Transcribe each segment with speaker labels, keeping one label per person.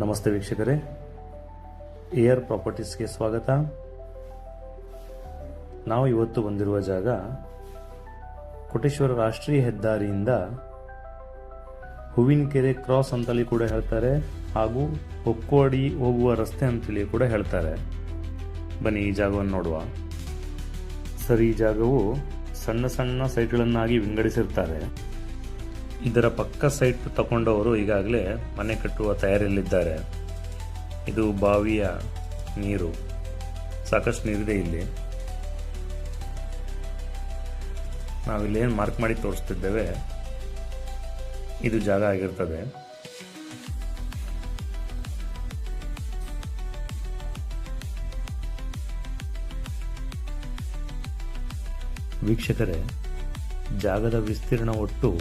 Speaker 1: ನಮಸ್ತೆ ವೀಕ್ಷಕರೇ. ಏರ್ ಪ್ರಾಪರ್ಟೀಸ್ಗೆ ಸ್ವಾಗತ. ನಾವು ಇವತ್ತು ಬಂದಿರುವ ಜಾಗ ಕೋಟೇಶ್ವರ ರಾಷ್ಟ್ರೀಯ ಹೆದ್ದಾರಿಯಿಂದ ಹೂವಿನಕೆರೆ ಕ್ರಾಸ್ ಅಂತಲೇ ಕೂಡ ಹೇಳ್ತಾರೆ ಹಾಗೂ ಹೊಕ್ಕೋಡಿ ಹೋಗುವ ರಸ್ತೆ ಅಂತೇಳಿ ಕೂಡ ಹೇಳ್ತಾರೆ. ಬನ್ನಿ ಈ ಜಾಗವನ್ನು ನೋಡುವ. ಸರಿ, ಈ ಜಾಗವು ಸಣ್ಣ ಸಣ್ಣ ಸೈಟ್ಗಳನ್ನಾಗಿ ವಿಂಗಡಿಸಿರ್ತಾರೆ. ಇದರ ಪಕ್ಕ ಸೈಟ್ ತಗೊಂಡವರು ಈಗಾಗಲೇ ಮನೆ ಕಟ್ಟುವ ತಯಾರಿಯಲ್ಲಿದ್ದಾರೆ. ಇದು ಬಾವಿಯ ನೀರು. ಸಾಕಷ್ಟು ನೀರಿದೆ ಇಲ್ಲಿ. ನಾವಿಲ್ಲೇನು ಮಾರ್ಕ್ ಮಾಡಿ ತೋರಿಸ್ತಿದ್ದೇವೆ. ಇದು ಜಾಗ ಆಗಿರ್ತದೆ. ವೀಕ್ಷಕರೇ, ಜಾಗದ ವಿಸ್ತೀರ್ಣ ಒಟ್ಟು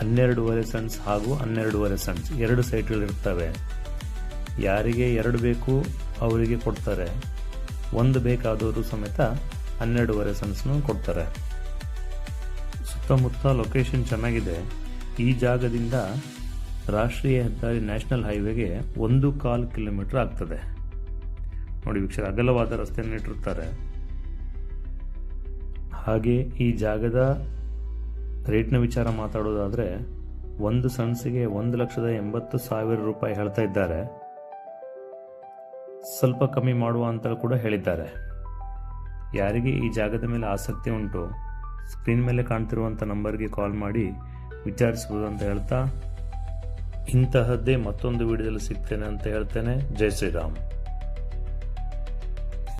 Speaker 1: ಹನ್ನೆರಡೂವರೆ ಸೆಂಟ್ಸ್ ಹಾಗೂ ಹನ್ನೆರಡೂವರೆ ಸೆಂಟ್ಸ್. ಎರಡು ಸೈಟ್ಗಳಿರ್ತವೆ ಯಾರಿಗೆ ಎರಡು ಬೇಕು, ಅವರಿಗೆ ಕೊಡ್ತಾರೆ. ಒಂದು ಬೇಕಾದವರು ಸಮೇತ ಹನ್ನೆರಡೂವರೆ ಸೆಂಟ್ಸ್ನು ಕೊಡ್ತಾರೆ. ಸುತ್ತಮುತ್ತ ಲೊಕೇಶನ್ ಚೆನ್ನಾಗಿದೆ. ಈ ಜಾಗದಿಂದ ರಾಷ್ಟ್ರೀಯ ಹೆದ್ದಾರಿ ನ್ಯಾಷನಲ್ ಹೈವೇಗೆ ಒಂದು ಕಾಲು ಕಿಲೋಮೀಟರ್ ಆಗ್ತದೆ. ನೋಡಿ ವೀಕ್ಷಕ ಅಗಲವಾದ ರಸ್ತೆಯನ್ನು ಇಟ್ಟಿರ್ತಾರೆ ಹಾಗೆ ಈ ಜಾಗದ ರೇಟ್ನ ವಿಚಾರ ಮಾತಾಡೋದಾದರೆ, ಒಂದು ಸಣ್ಸಿಗೆ ಒಂದು ಲಕ್ಷದ ಎಂಬತ್ತು ಸಾವಿರ ರೂಪಾಯಿ ಹೇಳ್ತಾ ಇದ್ದಾರೆ. ಸ್ವಲ್ಪ ಕಮ್ಮಿ ಮಾಡುವ ಅಂತ ಕೂಡ ಹೇಳಿದ್ದಾರೆ. ಯಾರಿಗೆ ಈ ಜಾಗದ ಮೇಲೆ ಆಸಕ್ತಿ ಉಂಟು, ಸ್ಕ್ರೀನ್ ಮೇಲೆ ಕಾಣ್ತಿರುವಂಥ ನಂಬರ್ಗೆ ಕಾಲ್ ಮಾಡಿ ವಿಚಾರಿಸ್ಬೋದು ಅಂತ ಹೇಳ್ತಾ, ಇಂತಹದ್ದೇ ಮತ್ತೊಂದು ವಿಡಿಯೋದಲ್ಲಿ ಸಿಗ್ತೇನೆ ಅಂತ ಹೇಳ್ತೇನೆ. ಜೈ ಶ್ರೀರಾಮ್.